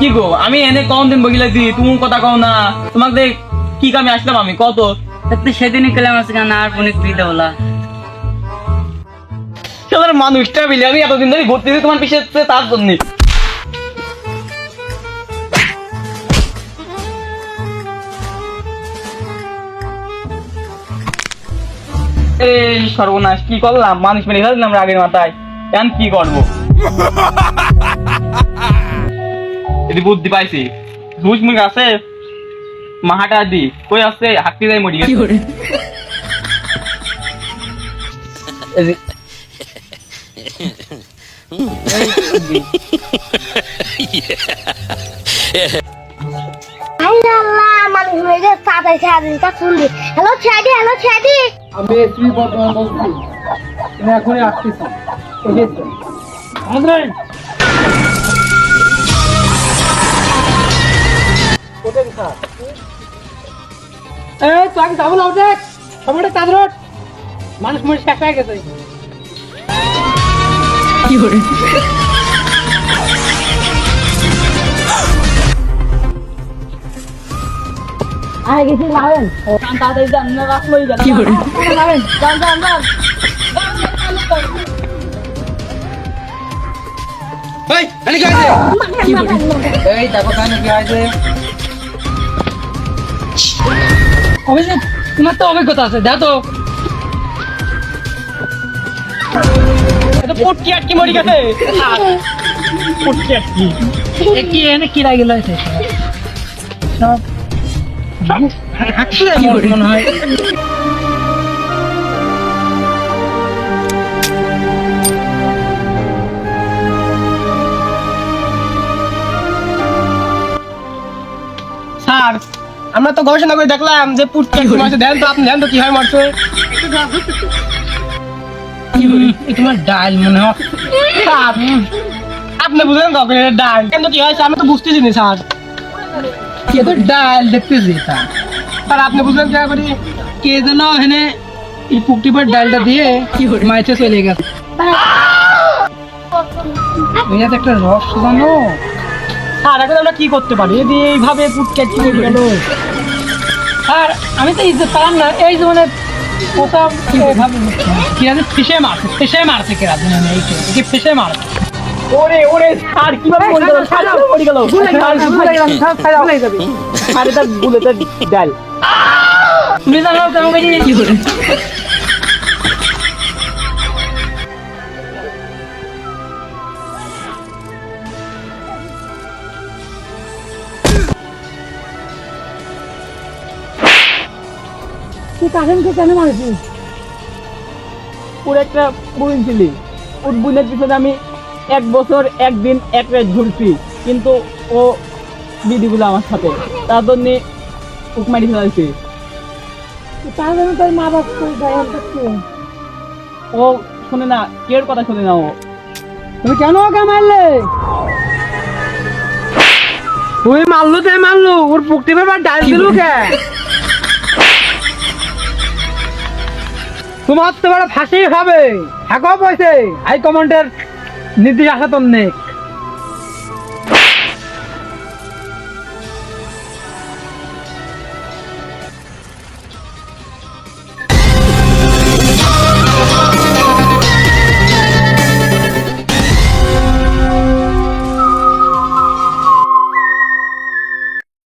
কি গো? আমি এনে কম দিন বগিলাছি, তুমি কথা কও না। তোমাকে কি কামে আসলাম আমি? কত তুই সেদিনই কেলাম আছে কেন আর ফোনে তুই দেওলা সেদের মানুষটা মিলে আমি এতদিন ধরে ঘুরতে তোমার পিছিয়ে তার জন্য। এই সর্বনাশ, কি করলাম? মানুষ মেরে ফেললাম রাগের মাথায়। এখন কি করব? যদি বুদ্ধি পাইছি। ঘুষ মুখ আছে? মাহাটা দি। কই আছে? হাঁটতে যাই মরি গেছে। হ্যালো ছেড়ে হ্যালো ছেড়ে আমি এসপি বর্তমান বলছি এখনই আসতেছি। এই তো আগে যাব না ওটা সময়টা মানুষ মনে শেষ হয়ে গেছে। লাভেন তাড়াতাড়ি যান না যান লাভেন যান যান যান। এই কি এই দেখো কানে কি আছে অভিজিৎ, তোমার তো অভিজ্ঞতা আছে দেখো তো। পুটকি আটকি মরি গেছে। পুটকি আটকি। কি এনে কি লাগিল আছে সব মনে আমরা তো গবেষণা করে দেখলাম যে পুটকি দেন তো আপনি দেন তো কি হয় মারছে তোমার ডাল মনে হয়। আপনি বুঝলেন ডাল। কেন কি হয়েছে? আমি তো বুঝতেছি না স্যার। কে তো ডাল দেখতেছি স্যার স্যার আপনি বুঝলেন কেন করি? কে যেন এখানে এই পুকটি পর ডালটা দিয়ে মাইতে চলে গেছে। একটা রস জানো? স্যার এখন আমরা কি করতে পারি এই যে এইভাবে পুটকে চলে গেল স্যার আমি তো ইজ্জত পালাম না এই যে মানে ওটা এইভাবে কি আছে মারছে ফিসে মারছে কে রাত এই কি ফিসে মারছে ওরে ওরে স্যার কীভাবে মরে গেল স্যার কীভাবে মরে গেল স্যার এটা বুলেটের ডাল তুমি জানো কেমন কি করে তুই কেন মারছিস? ওর একটা বুইন ছিলি। ওর বুইনের পিছনে আমি এক বছর একদিন এক রাত ঘুরছি কিন্তু ও দিদিগুলো আমার সাথে। তার জন্যে উকমারি ফেলাইছে। তার জন্য তোর মা বাপ তুই ও শোনে না কের কথা শোনে না ও। তুমি কেন ওকে মারলে? তুই মারলু তে মারলু। ওর পুকটি ব্যাপার ডাল দিলু কে? তোমার তো বড় ফাঁসি খাবে। থাকো পয়সে হাই কমান্ডের নির্দেশ আসা তোর নেই